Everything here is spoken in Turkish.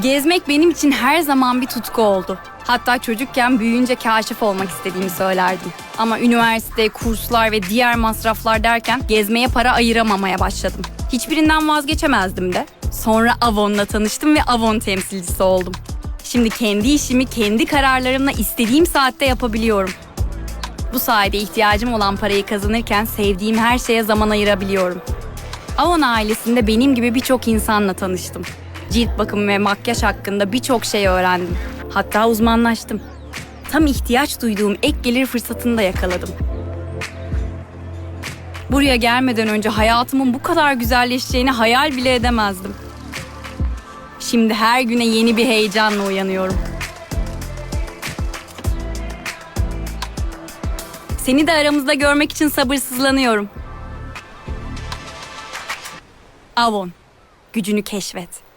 Gezmek benim için her zaman bir tutku oldu. Hatta çocukken büyüyünce kaşif olmak istediğimi söylerdim. Ama üniversite, kurslar ve diğer masraflar derken gezmeye para ayıramamaya başladım. Hiçbirinden vazgeçemezdim de. Sonra Avon'la tanıştım ve Avon temsilcisi oldum. Şimdi kendi işimi kendi kararlarımla istediğim saatte yapabiliyorum. Bu sayede ihtiyacım olan parayı kazanırken sevdiğim her şeye zaman ayırabiliyorum. Avon ailesinde benim gibi birçok insanla tanıştım. Cilt bakımı ve makyaj hakkında birçok şey öğrendim. Hatta uzmanlaştım. Tam ihtiyaç duyduğum ek gelir fırsatını da yakaladım. Buraya gelmeden önce hayatımın bu kadar güzelleşeceğini hayal bile edemezdim. Şimdi her güne yeni bir heyecanla uyanıyorum. Seni de aramızda görmek için sabırsızlanıyorum. Avon, gücünü keşfet.